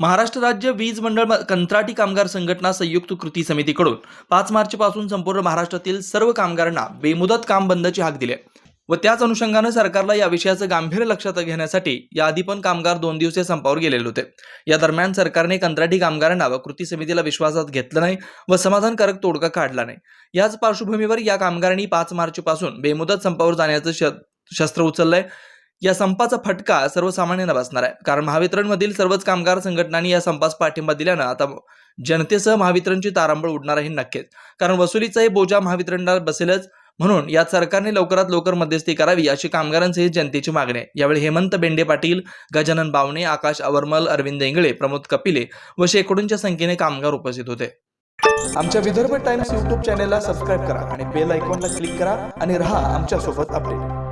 महाराष्ट्र राज्य वीज मंडळ कंत्राटी कामगार संघटना संयुक्त कृती समितीकडून पाच मार्चपासून संपूर्ण महाराष्ट्रातील सर्व कामगारांना बेमुदत काम बंदची हाक दिली व त्याच अनुषंगानं सरकारला या विषयाचं गांभीर्य लक्षात घेण्यासाठी याआधी पण कामगार दोन दिवसीय संपावर गेलेले होते. या दरम्यान सरकारने कंत्राटी कामगारांना व कृती समितीला विश्वासात घेतलं नाही व समाधानकारक तोडगा काढला नाही. याच पार्श्वभूमीवर या कामगारांनी पाच मार्चपासून बेमुदत संपावर जाण्याचं श- शस्त्र उचललंय. या संपाचा फटका सर्वसामान्यांना बसणार आहे. कारण महावितरणमधील सर्वच कामगार संघटनांनी या संपास पाठिंबा दिल्यानं आता जनतेसह महावितरणची तारांबळ उडणार आहे नक्कीच. कारण वसुलीचाही बोजा महावितरणला बसेलच म्हणून यात सरकारने लवकरात लवकर मध्यस्थी करावी अशी कामगारांसहित जनतेची मागणी आहे. यावेळी हेमंत बेंडे पाटील गजानन बावणे आकाश अवर्मल अरविंद इंगळे प्रमोद कपिले व शेकडोंच्या संख्येने कामगार उपस्थित होते. आमच्या विदर्भ टाइम्स युट्यूब चॅनेलला सबस्क्राईब करा आणि बेल आयकॉनला क्लिक करा आणि रहा आमच्यासोबत अपडेट.